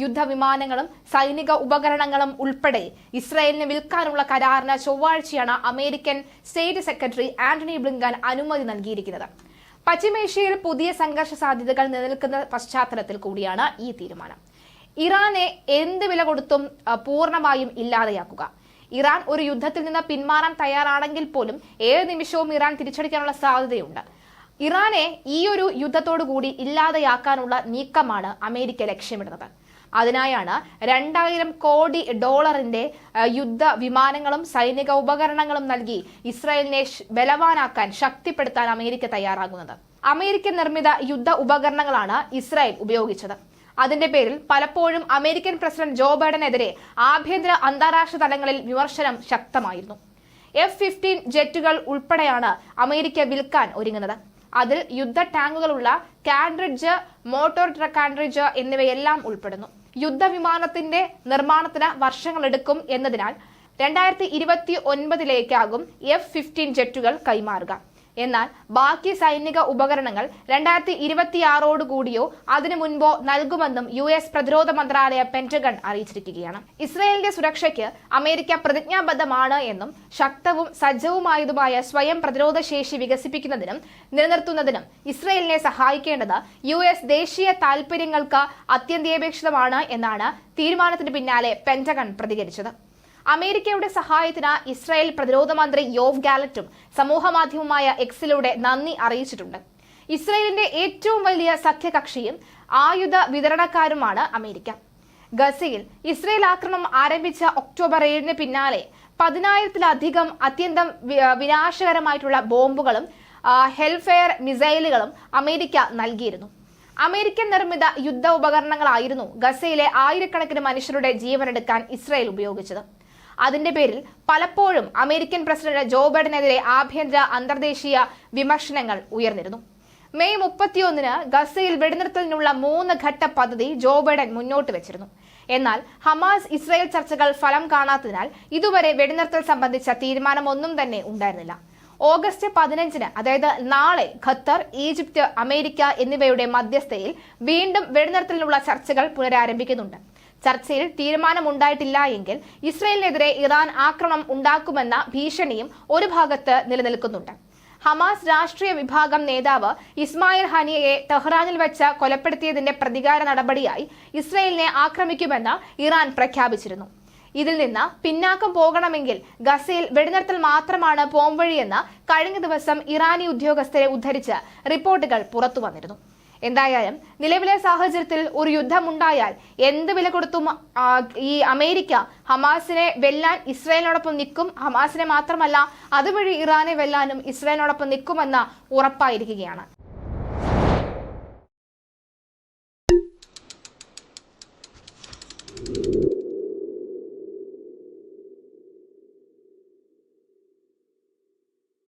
യുദ്ധവിമാനങ്ങളും സൈനിക ഉപകരണങ്ങളും ഉൾപ്പെടെ ഇസ്രായേലിന് വിൽക്കാനുള്ള കരാറിന് ചൊവ്വാഴ്ചയാണ് American state secretary Antony Blinken അനുമതി നൽകിയിരിക്കുന്നത്. പശ്ചിമേഷ്യയിൽ പുതിയ സംഘർഷ സാധ്യതകൾ നിലനിൽക്കുന്ന പശ്ചാത്തലത്തിൽ കൂടിയാണ് ഈ തീരുമാനം. ഇറാനെ എന്ത് വില കൊടുത്തും പൂർണമായും ഇല്ലാതെയാക്കുക. ഇറാൻ ഒരു യുദ്ധത്തിൽ നിന്ന് പിന്മാറാൻ തയ്യാറാണെങ്കിൽ പോലും ഏത് നിമിഷവും ഇറാൻ തിരിച്ചടിക്കാനുള്ള സാധ്യതയുണ്ട്. ഇറാനെ ഈ ഒരു യുദ്ധത്തോടു കൂടി ഇല്ലാതെയാക്കാനുള്ള നീക്കമാണ് അമേരിക്ക ലക്ഷ്യമിടുന്നത്. അതിനായാണ് രണ്ടായിരം കോടി ഡോളറിന്റെ യുദ്ധ വിമാനങ്ങളും സൈനിക ഉപകരണങ്ങളും നൽകി ഇസ്രായേലിനെ ബലവാനാക്കാൻ ശക്തിപ്പെടുത്താൻ അമേരിക്ക തയ്യാറാകുന്നത്. അമേരിക്കൻ നിർമ്മിത യുദ്ധ ഉപകരണങ്ങളാണ് ഇസ്രായേൽ ഉപയോഗിച്ചത്. അതിന്റെ പേരിൽ പലപ്പോഴും അമേരിക്കൻ പ്രസിഡന്റ് ജോ ബൈഡനെതിരെ ആഭ്യന്തര അന്താരാഷ്ട്ര തലങ്ങളിൽ വിമർശനം ശക്തമായിരുന്നു. എഫ് ഫിഫ്റ്റീൻ ജെറ്റുകൾ ഉൾപ്പെടെയാണ് അമേരിക്ക വിൽക്കാൻ ഒരുങ്ങുന്നത്. അതിൽ യുദ്ധ ടാങ്കുകളുള്ള കാൻഡ്രിഡ്ജ് മോട്ടോർ കാൻഡ്രിഡ്ജ് എന്നിവയെല്ലാം ഉൾപ്പെടുന്നു. യുദ്ധവിമാനത്തിന്റെ നിർമ്മാണത്തിന് വർഷങ്ങളെടുക്കും എന്നതിനാൽ രണ്ടായിരത്തി ഇരുപത്തി ഒൻപതിലേക്കാകും എഫ് ഫിഫ്റ്റീൻ ജെറ്റുകൾ കൈമാറുക. എന്നാൽ ബാക്കി സൈനിക ഉപകരണങ്ങൾ രണ്ടായിരത്തി ഇരുപത്തിയാറോട് കൂടിയോ അതിനു മുൻപോ നൽകുമെന്നും യു എസ് പ്രതിരോധ മന്ത്രാലയ പെന്റഗൺ അറിയിച്ചിരിക്കുകയാണ്. ഇസ്രയേലിന്റെ സുരക്ഷയ്ക്ക് അമേരിക്ക പ്രതിജ്ഞാബദ്ധമാണ് എന്നും ശക്തവും സജ്ജവുമായതുമായ സ്വയം പ്രതിരോധ ശേഷി വികസിപ്പിക്കുന്നതിനും നിലനിർത്തുന്നതിനും ഇസ്രയേലിനെ സഹായിക്കേണ്ടത് യു എസ് ദേശീയ താൽപര്യങ്ങൾക്ക് അത്യന്താപേക്ഷിതമാണ് എന്നാണ് തീരുമാനത്തിന് പിന്നാലെ പെന്റഗൺ പ്രതികരിച്ചത്. അമേരിക്കയുടെ സഹായത്തിന് ഇസ്രായേൽ പ്രതിരോധ മന്ത്രി യോവ് ഗാലറ്റും സമൂഹമാധ്യമമായ എക്സിലൂടെ നന്ദി അറിയിച്ചിട്ടുണ്ട്. ഇസ്രായേലിന്റെ ഏറ്റവും വലിയ സഖ്യകക്ഷിയും ആയുധ വിതരണക്കാരുമാണ് അമേരിക്ക. ഗസയിൽ ഇസ്രായേൽ ആക്രമണം ആരംഭിച്ച ഒക്ടോബർ ഏഴിന് പിന്നാലെ പതിനായിരത്തിലധികം അത്യന്തം വിനാശകരമായിട്ടുള്ള ബോംബുകളും ഹെൽഫെയർ മിസൈലുകളും അമേരിക്ക നൽകിയിരുന്നു. അമേരിക്കൻ നിർമ്മിത യുദ്ധ ഉപകരണങ്ങളായിരുന്നു ഗസയിലെ ആയിരക്കണക്കിന് മനുഷ്യരുടെ ജീവനെടുക്കാൻ ഇസ്രായേൽ ഉപയോഗിച്ചത്. അതിന്റെ പേരിൽ പലപ്പോഴും അമേരിക്കൻ പ്രസിഡന്റ് ജോ ബൈഡനെതിരെ ആഭ്യന്തര അന്തർദേശീയ വിമർശനങ്ങൾ ഉയർന്നിരുന്നു. മെയ് മുപ്പത്തിയൊന്നിന് ഗസയിൽ വെടിനിർത്തലിനുള്ള മൂന്ന് ഘട്ട പദ്ധതി ജോ ബൈഡൻ മുന്നോട്ട് വെച്ചിരുന്നു. എന്നാൽ ഹമാസ് ഇസ്രായേൽ ചർച്ചകൾ ഫലം കാണാത്തതിനാൽ ഇതുവരെ വെടിനിർത്തൽ സംബന്ധിച്ച തീരുമാനമൊന്നും തന്നെ ഉണ്ടായിരുന്നില്ല. ഓഗസ്റ്റ് പതിനഞ്ചിന് അതായത് നാളെ ഖത്തർ ഈജിപ്ത് അമേരിക്ക എന്നിവയുടെ മധ്യസ്ഥയിൽ വീണ്ടും വെടിനിർത്തലിനുള്ള ചർച്ചകൾ പുനരാരംഭിക്കുന്നുണ്ട്. ചർച്ചയിൽ തീരുമാനമുണ്ടായിട്ടില്ല എങ്കിൽ ഇസ്രയേലിനെതിരെ ഇറാൻ ആക്രമണം ഉണ്ടാക്കുമെന്ന ഭീഷണിയും ഒരു ഭാഗത്ത് നിലനിൽക്കുന്നുണ്ട്. ഹമാസ് രാഷ്ട്രീയ വിഭാഗം നേതാവ് ഇസ്മായിൽ ഹനിയയെ ടെഹ്റാനിൽ വെച്ച് കൊലപ്പെടുത്തിയതിന്റെ പ്രതികാര നടപടിയായി ഇസ്രയേലിനെ ആക്രമിക്കുമെന്ന് ഇറാൻ പ്രഖ്യാപിച്ചിരുന്നു. ഇതിൽ നിന്ന് പിന്നാക്കം പോകണമെങ്കിൽ ഗസയിൽ വെടിനിർത്തൽ മാത്രമാണ് പോംവഴിയെന്ന് കഴിഞ്ഞ ദിവസം ഇറാനി ഉദ്യോഗസ്ഥരെ ഉദ്ധരിച്ച് റിപ്പോർട്ടുകൾ പുറത്തു വന്നിരുന്നു എന്തായാലും നിലവിലെ സാഹചര്യത്തിൽ ഒരു യുദ്ധമുണ്ടായാൽ എന്ത് വില കൊടുത്തും ഈ അമേരിക്ക ഹമാസിനെ വെല്ലാൻ ഇസ്രായേലിനോടൊപ്പം നിൽക്കും. ഹമാസിനെ മാത്രമല്ല അതുവഴി ഇറാനെ വെല്ലാനും ഇസ്രായേലിനോടൊപ്പം നിൽക്കുമെന്ന ഉറപ്പായിരിക്കുകയാണ്.